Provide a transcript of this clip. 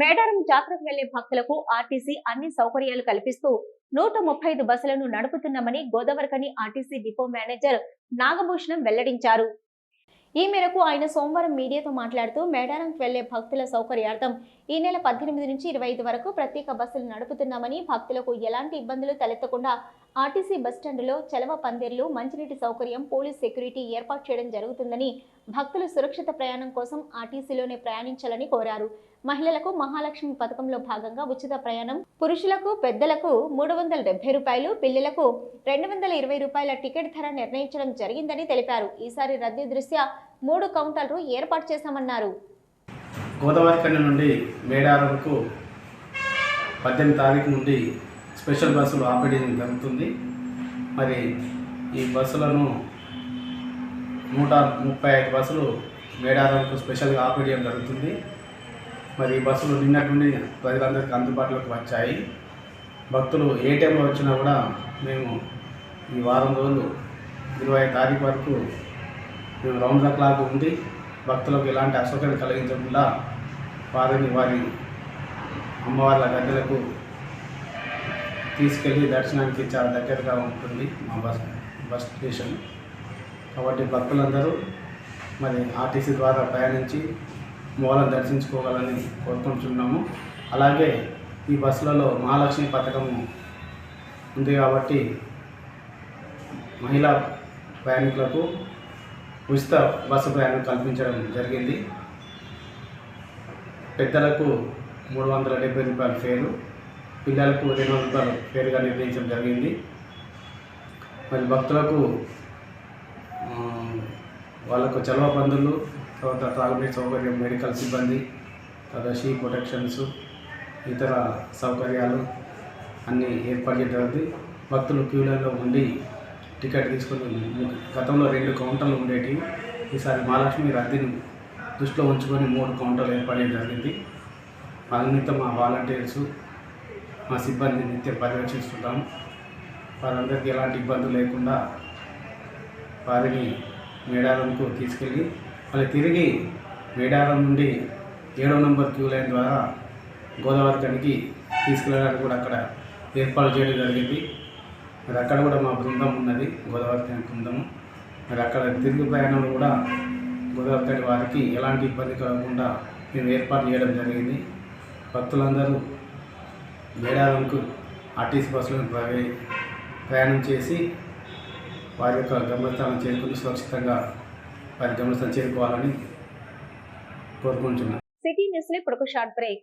మేడారం జాతరకు వెళ్ళే భక్తులకు ఆర్టీసీ అన్ని సౌకర్యాలు కల్పిస్తూ నూట ముప్పై ఐదు బస్సులను నడుపుతున్నామని Godavarikhani RTC depot manager Nagabhushanam వెల్లడించారు. ఈ మేరకు ఆయన సోమవారం మీడియాతో మాట్లాడుతూ మేడారంకి వెళ్ళే భక్తుల సౌకర్యార్థం ఈ నెల పద్దెనిమిది నుంచి ఇరవై ఐదు వరకు ప్రత్యేక బస్సులు నడుపుతున్నామని భక్తులకు ఎలాంటి ఇబ్బందులు తలెత్తకుండా ఆర్టీసీ బస్టాండులో చలవ పందిర్లు మంచినీటి సౌకర్యం పోలీస్ సెక్యూరిటీ ఏర్పాటు చేయడం జరుగుతుందని భక్తులు సురక్షిత ప్రయాణం కోసం ఆర్టీసీలోనే ప్రయాణించాలని కోరారు. మహిళలకు మహాలక్ష్మి పథకంలో భాగంగా ఉచిత ప్రయాణం పురుషులకు పెద్దలకు మూడు వందల డెబ్బై రూపాయలు పిల్లలకు రెండు వందల ఇరవై రూపాయల టికెట్ ధర నిర్ణయించడం జరిగిందని తెలిపారు. ఈసారి రద్దీ దృష్ట్యా మూడు కౌంటర్లు ఏర్పాటు చేశామన్నారు. గోదావరి కన్య నుండి వరకు పద్దెనిమిది తారీఖు నుండి స్పెషల్ బస్సులు ఆపరేటింగ్ జరుగుతుంది. మరి ఈ బస్సులను నూట ముప్పై ఐదు బస్సులు మేడారంకు స్పెషల్గా ఆపరేట్ జరుగుతుంది. మరి ఈ బస్సులు నిన్నటి నుండి ప్రజలందరికీ అందుబాటులోకి వచ్చాయి. భక్తులు ఏ టైంలో వచ్చినా కూడా మేము ఈ వారం రోజులు ఇరవై తారీఖు వరకు మేము రౌండ్ ద క్లాక్ ఉంది భక్తులకు ఎలాంటి అసౌకర్యం కలిగించకుండా వారిని వారి అమ్మవార్ల గద్దెలకు తీసుకెళ్ళి దర్శనానికి చాలా దగ్గరగా ఉంటుంది మా బస్ బస్ స్టేషన్. కాబట్టి భక్తులందరూ మరి ఆర్టీసీ ద్వారా ప్రయాణించి మూలం దర్శించుకోవాలని కోరుకుంటున్నాము. అలాగే ఈ బస్సులలో మహాలక్ష్మి పథకము ఉంది కాబట్టి మహిళా ప్రయాణికులకు ఉచిత బస్సు ప్రయాణం కల్పించడం జరిగింది. పెద్దలకు మూడు వందల డెబ్బై రూపాయల ఫేరు పిల్లలకు రెండు వందల రూపాయల ఫేరుగా నిర్ణయించడం జరిగింది. మరి భక్తులకు వాళ్ళకు చలవ పందులు తర్వాత తాగునీటి సౌకర్యం మెడికల్ సిబ్బంది తర్వాత షీ ప్రొటెక్షన్స్ ఇతర సౌకర్యాలు అన్నీ ఏర్పాటు చేయడం భక్తులు క్యూలలో ఉండి టికెట్ తీసుకొని గతంలో రెండు కౌంటర్లు ఉండేవి ఈసారి మహాలక్ష్మి రద్దీని దృష్టిలో ఉంచుకొని మూడు కౌంటర్లు ఏర్పాటు చేయడం జరిగింది. నిమిత్తం మా వాలంటీర్స్ మా సిబ్బంది నిత్యం పర్యవేక్షిస్తుంటాం వారందరికీ ఎలాంటి ఇబ్బందులు లేకుండా వారిని మేడారంకు తీసుకెళ్ళి మళ్ళీ తిరిగి మేడారం నుండి ఏడో నంబర్ క్యూ లైన్ ద్వారా గోదావరి కనికి తీసుకెళ్ళడానికి కూడా అక్కడ ఏర్పాటు చేయడం జరిగింది. మరి అక్కడ కూడా మా బృందం ఉన్నది గోదావరి కని బృందము మరి అక్కడ తిరిగి ప్రయాణంలో కూడా గోదావరి తని వారికి ఎలాంటి ఇబ్బంది కలగకుండా మేము ఏర్పాటు చేయడం జరిగింది. భక్తులందరూ మేడారంకు ఆర్టీసీ బస్సులను ప్రయాణం చేసి వారి యొక్క గమ్యస్థానం చేరుకుని సురక్షితంగా వారి గమ్యస్థానం చేరుకోవాలని కోరుకుంటున్నాను సిటీ న్యూస్ ఇప్పుడు ఒక షార్ట్ బ్రేక్.